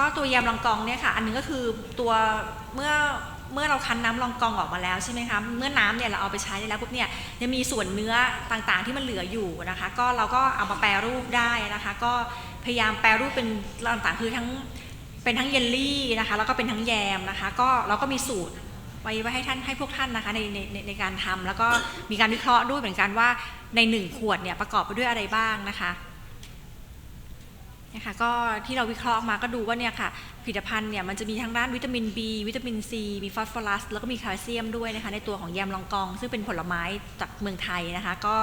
็ตัวแยมลองกองเนี่ยค่ะอันหนึงก็คือตัวเมื่อเมื่อเราคั้นน้ำลองกองออกมาแล้วใช่ไหมคะเมื่อน้ำเนี่ยเราเอาไปใช้ได้แล้วปุ๊บเนี่ยยังมีส่วนเนื้อต่างๆที่มันเหลืออยู่นะคะ ก็เราก็เอามาแปรรูปได้นะคะ ก็พยายามแปรรูปเป็นต่างๆคือทั้งเป็นทั้งเยลลี่นะคะ แล้วก็เป็นทั้งแยมนะคะ ก็เราก็มีสูตรไว้ไว้ให้ท่านให้พวกท่านนะคะในในในในการทำแล้วก็มีการวิเคราะห์ด้วยเหมือนกันว่าในหนึ่งขวดเนี่ยประกอบไปด้วยอะไรบ้างนะคะ นะคะก็ที่เราวิเคราะห์มาก็ดูว่าเนี่ยค่ะผลิตภัณฑ์เนี่ยมันจะมีทั้งด้านวิตามิน B วิตามิน C มีฟอสฟอรัสแล้วก็มีแคลเซียมด้วยนะคะในตัวของแยมลองกอง ซึ่งเป็นผลไม้จากเมืองไทยนะคะ ก็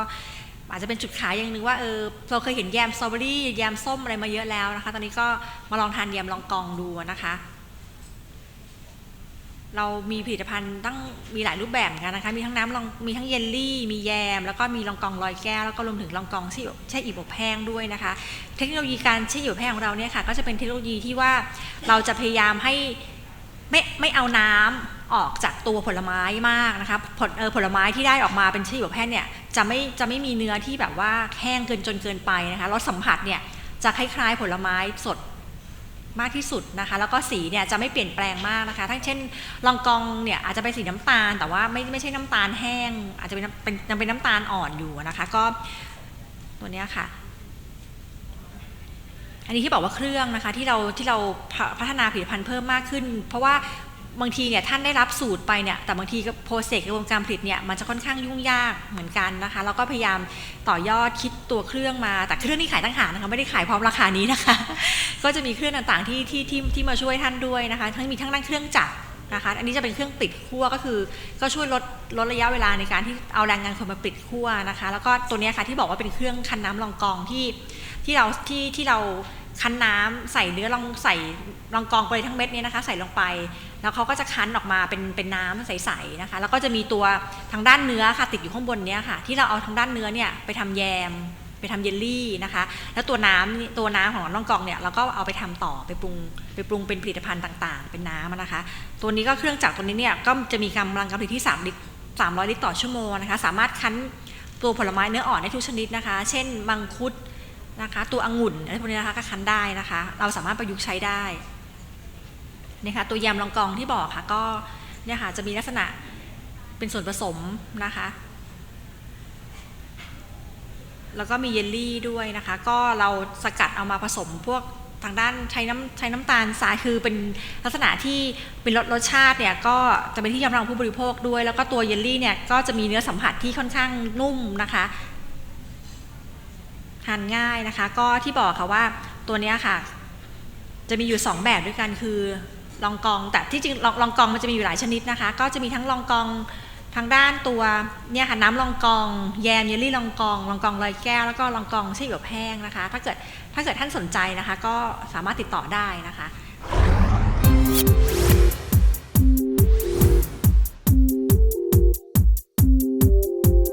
อาจจะเป็นจุดขายอย่างหนึ่งว่าเออเราเคยเห็นแยมสตรอเบอรี่แยมส้มอะไรมาเยอะแล้วนะคะ ตอนนี้ก็มาลองทานแยมลองกองดูนะคะ เรามีผลิตภัณฑ์ตั้งมีหลายรูปแบบกันนะคะ มีทั้งน้ำลองมีทั้งเยลลี่ มีแยม แล้วก็มีลองกองลอยแก้ว แล้วก็รวมถึงลองกองแช่แช่อิ่มอบแห้งด้วยนะคะ เทคโนโลยีการแช่อิ่มอบแห้งของเราเนี่ยค่ะ ก็จะเป็นเทคโนโลยีที่ว่าเราจะพยายามให้ไม่ไม่เอาน้ำออกจากตัวผลไม้มากนะคะผลเออผลไม้ที่ได้ออกมาเป็นแช่อิ่มอบแห้งเนี่ยจะไม่จะไม่มีเนื้อที่แบบว่าแห้งเกินจนเกินไปนะคะรสสัมผัสเนี่ยจะคล้ายๆผลไม้สด มากที่สุดนะคะ แล้วก็สีเนี่ยจะไม่เปลี่ยนแปลงมากนะคะ ทั้งเช่นลองกองเนี่ยอาจจะเป็นสีน้ำตาล แต่ว่าไม่ไม่ใช่น้ำตาลแห้ง อาจจะเป็นเป็นยังเป็นน้ำตาลอ่อนอยู่นะคะ ก็ตัวเนี้ยค่ะ อันนี้ที่บอกว่าเครื่องนะคะที่เราที่เราพพัฒนาผลิตภัณฑ์เพิ่มมากขึ้น เพราะว่า บางทีเนี่ยท่านได้รับสูตรไปเนี่ยแต่บางทีก็โปรเซสกระบวนการผลิตเนี่ยมันจะค่อนข้างยุ่งยากเหมือนกันนะคะแล้วก็พยายามต่อยอดคิดตัวเครื่องมา แต่เครื่องนี่ขายต่างหากนะคะไม่ได้ขายพร้อมราคานี้นะคะ ก็จะมีเครื่องต่างๆที่ที่ที่ที่มาช่วยท่านด้วยนะคะ ทั้งมีทั้งด้านเครื่องจักรนะคะอันนี้จะเป็นเครื่องปิดคั่วก็คือ ก็ช่วยลดลดระยะเวลาในการที่เอาแรงงานคนมาปิดคั่วนะคะ แล้วก็ตัวนี้ค่ะที่บอกว่าเป็นเครื่องคันน้ำรองกองที่ที่เราที่ที่เรา คั้นน้ำใส่เนื้อลองใส่รองกองไปทั้งเม็ดเนี้นะคะ ใส่ลงไป แล้วเขาก็จะคั้นออกมาเป็นเป็นน้ำใสๆนะคะ แล้วก็จะมีตัวทางด้านเนื้อค่ะติดอยู่ข้างบนเนี้ยค่ะ ที่เราเอาทางด้านเนื้อเนี่ยไปทำแยม ไปทำเยลลี่นะคะ แล้วตัวน้ำตัวน้ำของน้องกองเนี่ยเราก็เอาไปทำต่อไปปรุงไปปรุงเป็นผลิตภัณฑ์ต่างๆ เป็นน้ำอะนะคะ ตัวนี้ก็เครื่องจักรตัวนี้เนี่ยก็จะมีกำลังการผลิตที่3ลิตร300 ลิตรต่อชั่วโมงนะคะ สามารถคั้นตัวผลไม้เนื้ออ่อนได้ทุกชนิดนะคะ เช่นมังคุด นะคะตัวองุ่นอะไรพวกนี้นะคะก็คั้นได้นะคะ เราสามารถประยุกต์ใช้ได้นี่ค่ะตัวยำลองกองที่บอกค่ะก็เนี่ยค่ะจะมีลักษณะเป็นส่วนผสมนะคะ แล้วก็มีเยลลี่ด้วยนะคะ ก็เราสกัดเอามาผสมพวกทางด้านใช้น้ำใช้น้ำตาลทรายคือเป็นลักษณะที่เป็นรสรสชาติเนี่ยก็จะเป็นที่ยอมรับของผู้บริโภคด้วย แล้วก็ตัวเยลลี่เนี่ยก็จะมีเนื้อสัมผัสที่ค่อนข้างนุ่มนะคะ ทานง่ายนะคะ ก็ที่บอกค่ะว่าตัวนี้ค่ะ จะมีอยู่ 2 แบบด้วยกันคือลองกอง แต่ที่จริงลองลองกองมันจะมีอยู่หลายชนิดนะคะ ก็จะมีทั้งลองกองทางด้านตัวเนี่ยค่ะน้ำลองกอง แยมเยลลี่ลองกองลองกองลอยแก้วแล้วก็ลองกองไส้หยวกแห้งนะคะ ถ้าเกิดถ้าเกิดท่านสนใจนะคะ ก็สามารถติดต่อได้นะคะ